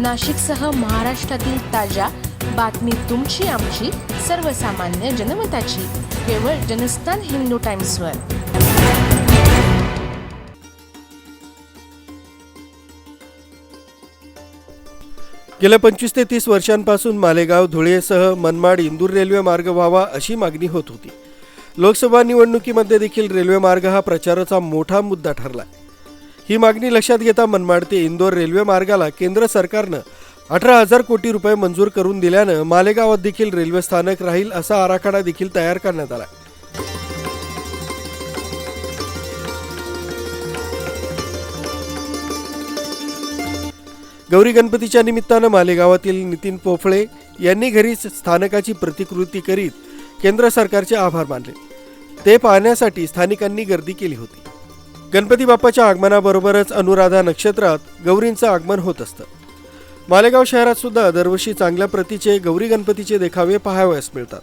नाशिकसह महाराष्ट्रातील ताज्या बातमी तुमची आमची सर्वसामान्य जनमताची. केवळ जनस्थान हिंदू टाइम्सवर. गेल्या पंचवीस ते तीस वर्षांपासून मालेगाव धुळेसह मनमाड इंदूर रेल्वे मार्ग व्हावा अशी मागणी होत होती. लोकसभा निवडणुकीमध्ये देखील रेल्वे मार्ग हा प्रचाराचा मोठा मुद्दा ठरला. ही मागणी लक्षात घेता मनमाड ते इंदोर रेल्वे मार्गाला केंद्र सरकारनं अठरा हजार कोटी रुपये मंजूर करून दिल्यानं मालेगावात देखील रेल्वे स्थानक राहील असा आराखडा देखील तयार करण्यात आला. गौरी गणपतीच्या निमित्तानं मालेगावातील नितीन पोफळे यांनी घरीच स्थानकाची प्रतिकृती करीत केंद्र सरकारचे आभार मानले. ते पाहण्यासाठी स्थानिकांनी गर्दी केली होती. गणपती बाप्पाच्या आगमनाबरोबरच अनुराधा नक्षत्रात गौरींचं आगमन होत असतं. मालेगाव शहरात सुद्धा दरवर्षी चांगल्या प्रतीचे गौरी गणपतीचे देखावे पाहावयास मिळतात.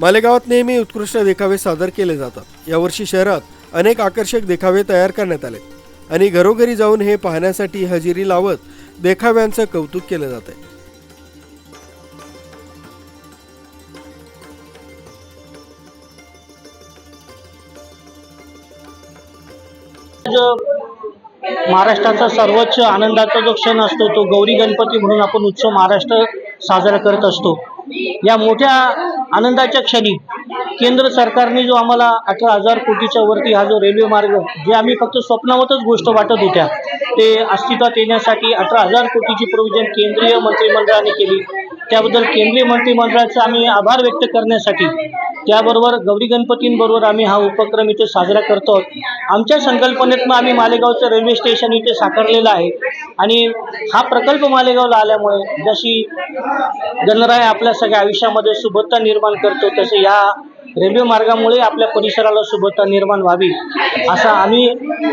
मालेगावात नेहमी उत्कृष्ट देखावे सादर केले जातात. यावर्षी शहरात अनेक आकर्षक देखावे तयार करण्यात आले. आणि घरोघरी जाऊन हे पाहण्यासाठी हजेरी लावत देखाव्यांचं कौतुक केलं जात आहे आज महाराष्ट्राचा सर्वोच्च आनंदाचा जो क्षण असतो तो गौरी गणपती म्हणून आपण उत्सव महाराष्ट्र साजरा करत असतो. या मोठ्या आनंदाच्या क्षणी केंद्र सरकारने जो आम्हाला अठरा हजार कोटीच्या वरती हा जो रेल्वे मार्ग जे आम्ही फक्त स्वप्नावतच गोष्ट वाटत होत्या ते अस्तित्वात येण्यासाठी अठरा हजार कोटीची प्रोविजन केंद्रीय मंत्रिमंडळाने केली. त्याबद्दल केंद्रीय मंत्रिमंडळाचा आम्ही आभार व्यक्त करण्यासाठी त्याबरोबर गौरी गणपतींबरोबर आम्ही हा उपक्रम इथे साजरा करतो. आमच्या संकल्पनेतनं आम्ही मालेगावचं रेल्वे स्टेशन इथे साकारलेलं आहे. आणि हा प्रकल्प मालेगावला आल्यामुळे जशी गणराय आपल्या सगळ्या आयुष्यामध्ये सुबत्ता निर्माण करतो तसे या रेल्वे मार्गामुळे आपल्या परिसराला सुबत्ता निर्माण व्हावी असा आम्ही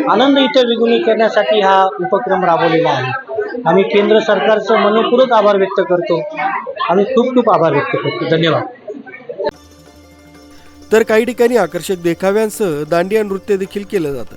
आनंद इथे विगुणी करण्यासाठी हा उपक्रम राबवलेला आहे. आम्ही केंद्र सरकारचं मनपूर्वक आभार व्यक्त करतो. आम्ही खूप खूप आभार व्यक्त करतो. धन्यवाद. तर काही ठिकाणी आकर्षक देखाव्यांसह दांडिया नृत्य देखील केलं जातं.